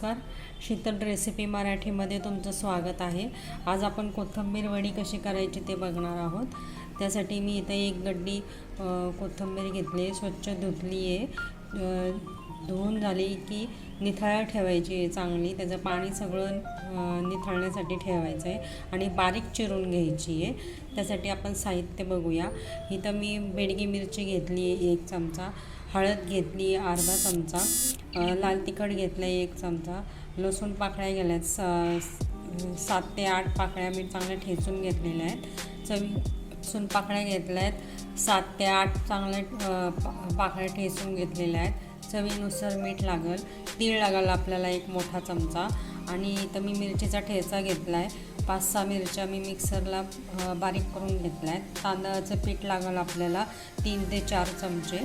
नमस्कार. शीतल रेसिपी मराठीमध्ये तुमचं स्वागत आहे. आज आपण कोथिंबीर वडी कशी करायची ते बघणार आहोत. त्यासाठी मी इथे एक गड्डी कोथिंबीर घेतली आहे. स्वच्छ धुतली आहे. धुवून झाली की निथळ ठेवायची आहे चांगली. त्याचं पाणी सगळं निथळण्यासाठी ठेवायचं आहे आणि बारीक चिरून घ्यायची आहे. त्यासाठी आपण साहित्य बघूया. इथं मी बेडगी मिरची घेतली आहे एक चमचा हळद घेतली अर्धा चमचा लाल तिखट घेतलं आहे एक चमचा लसूण पाकळ्या गेल्यात स सात ते आठ पाकळ्या मी चांगल्या ठेचून घेतलेल्या आहेत. चवी लसूण पाकळ्या घेतल्या आहेत सात ते आठ चांगल्या पा- पाकळ्या ठेचून घेतलेल्या आहेत. चवीनुसार मीठ लागेल तीळ लागेल आपल्याला एक मोठा चमचा. आणि इथं मी मिरचीचा ठेचा घेतला आहे पाच सहा मिरच्या मी मिक्सरला बारीक करून घेतल्या आहेत तांदळाचं पीठ लागेल आपल्याला तीन ते चार चमचे.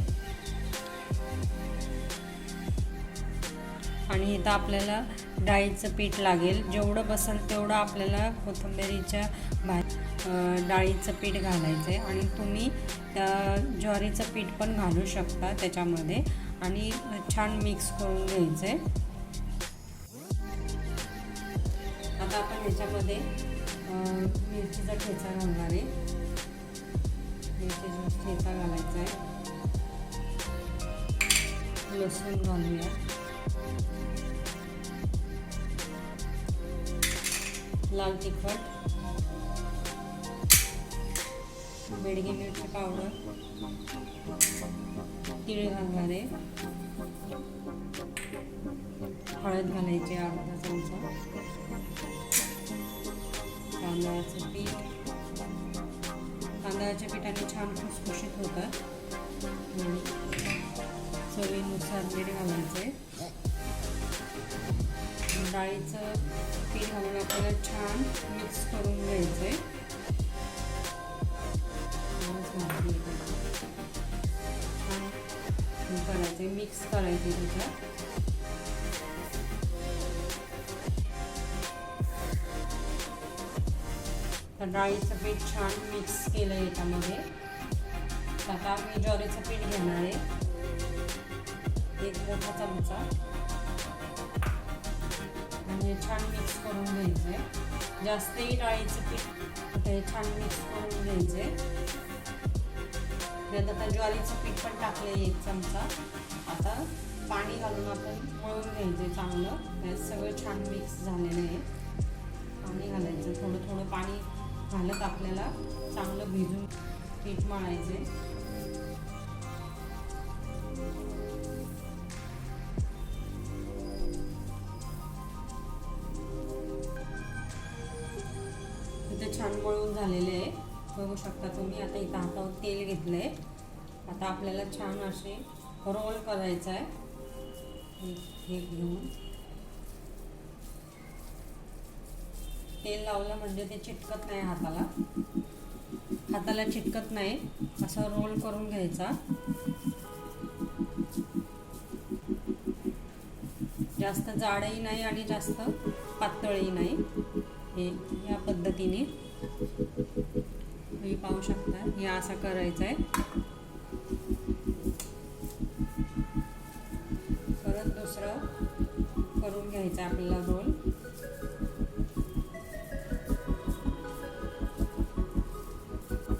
आणि इथं आपल्याला डाळीचं पीठ लागेल. जेवढं बसेल तेवढं आपल्याला कोथिंबिरीच्या भा डाळीचं पीठ घालायचं आहे आणि तुम्ही त्या ज्वारीचं पीठ पण घालू शकता त्याच्यामध्ये. आणि छान मिक्स करून घ्यायचं. आहे आता आपण याच्यामध्ये मिरचीचा ठेचा घालणार आहे. मिरचीचा ठेचा घालायचा आहे. लसूण घालूया. लाल तिखट. बेडगी मिरची पावडर तिळ घालणार. आहे हळद घालायची अर्धा चमचा. तांदळाचं पीठ. तांदळाच्या पिठाने छान खुसखुशीत होतात. चवीनुसार मीठ घालायचं आहे डाळीचं पीठ घालून आपल्याला छान मिक्स करून घ्यायचं आहे करायचे मिक्स करायचे त्याच्यात. तर डाळीचं पीठ छान मिक्स केलं याच्यामध्ये. आता मी ज्वारीचं पीठ घेणार आहे. एक मोठा चमचा. म्हणजे छान मिक्स करून घ्यायचं. आहे जास्तही डाळीचं पीठ छान मिक्स करून घ्यायचं. आहे आता आता ज्वारीचं पीठ पण टाकलं आहे एक चमचा. आता पाणी घालून आपण मळून घ्यायचं चांगलं. त्यात सगळं छान मिक्स झालेलं आहे. पाणी घालायचं थोडं थोडं पाणी घालत आपल्याला चांगलं भिजून पीठ मळायचे इथे छान मळून झालेले आहे. बघू शकता. तुम्ही आता इथं हातावर तेल घेतलं आहे आता आपल्याला छान असे रोल करायचं आहे हे- घेऊन. तेल लावलं म्हणजे ते चिटकत नाही हाताला. हाताला चिटकत नाही. असं रोल करून घ्यायचा. जास्त जाडही नाही आणि जास्त पातळही नाही. हे या पद्धतीने तुम्ही पाहू शकता. हे असं करायचं आहे परत दुसरं करून घ्यायचं आहे आपल्याला रोल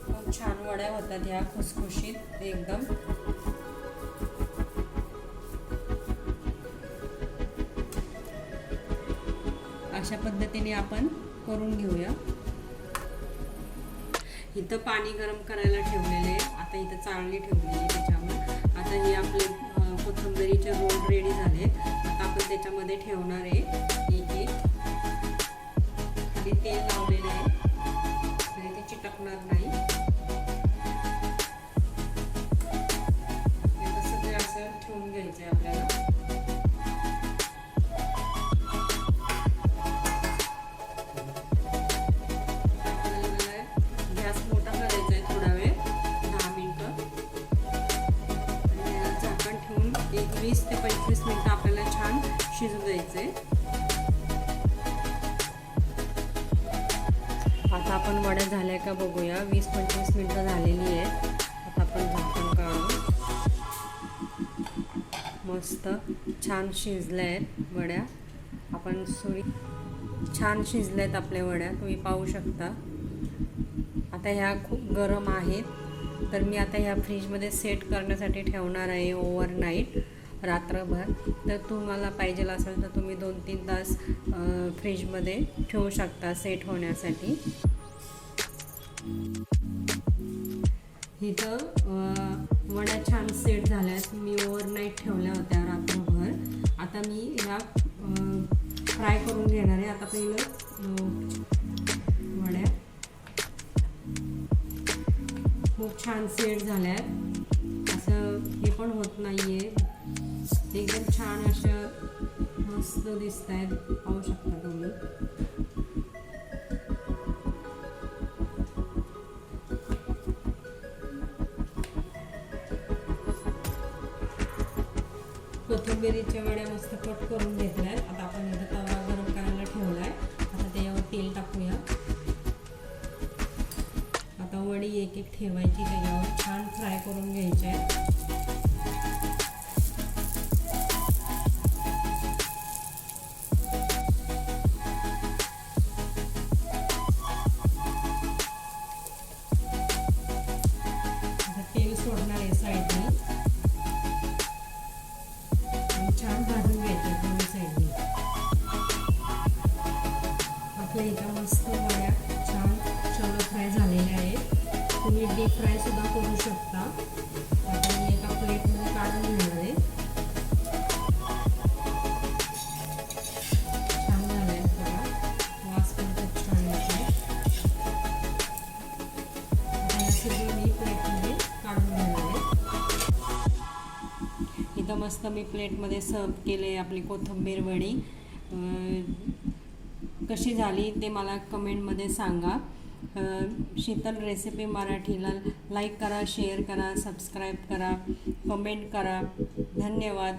खूप छान वड्या होतात ह्या खुसखुशीत एकदम. अशा पद्धतीने आपण करून घेऊया. इथं पाणी गरम करायला ठेवलेले आता इथं चाळणी ठेवलेली आहे त्याच्यावर. आता हे आपले कोथंबरीचे रोल रेडी झाले. आता आपण त्याच्यामध्ये ठेवणार आहे. एक एक खाली तेल लावलेलं शिजू द्यायचे. आता आपण वड्या झाल्या का बघूया. वीस पंचवीस मिनटं झालेली आहे आता आपण झाकण काढू मस्त छान शिजल्या आहेत वड्या. आपण सुरी छान शिजल्या आहेत आपल्या वड्या. तुम्ही पाहू शकता. आता ह्या खूप गरम आहेत. तर मी आता ह्या फ्रीजमध्ये सेट करण्यासाठी ठेवणार आहे ओव्हरनाईट. रात्रभर तर तुम्हाला पाहिजे असेल तर तुम्ही दोन तीन तास फ्रीजमध्ये ठेवू शकता सेट होण्यासाठी. इथं वड्या छान सेट झाल्यात. मी ओव्हरनाईट ठेवल्या होत्या रात्रभर. आता मी ह्या फ्राय करून घेणार आहे. आता पहिलं वड्या. खूप छान सेट झाल्यात. असं हे पण होत नाही आहे एकदम छान अशा मस्त दिसत आहेत पाहू शकता तुम्ही. कोथिंबिरीच्या वड्या मस्त कट करून घेतल्या आहेत आता आपण इथं तवा गरम करायला ठेवलाय. आता त्याच्यावर तेल टाकूया. आता वडी एक एक ठेवायची. त्याच्यावर छान फ्राय करून घ्यायची. आहे वड्या छान शॅलो फ्राय झालेल्या आहेत तुम्ही डीप फ्रायसुद्धा करू शकता. आता मी एका प्लेटमध्ये काढून घेणार आहे. छान झाले आहेत बघा. वास पण खूप छान येतो आता या सगळं मी प्लेटमध्ये काढून घेणार आहे. इथं मस्त मी प्लेटमध्ये सर्व केले आपली कोथिंबीर वडी. कशी झाली ते मला कमेंटमध्ये सांगा. शीतल रेसिपी मराठीला लाईक करा शेअर करा सबस्क्राईब करा कमेंट करा. धन्यवाद.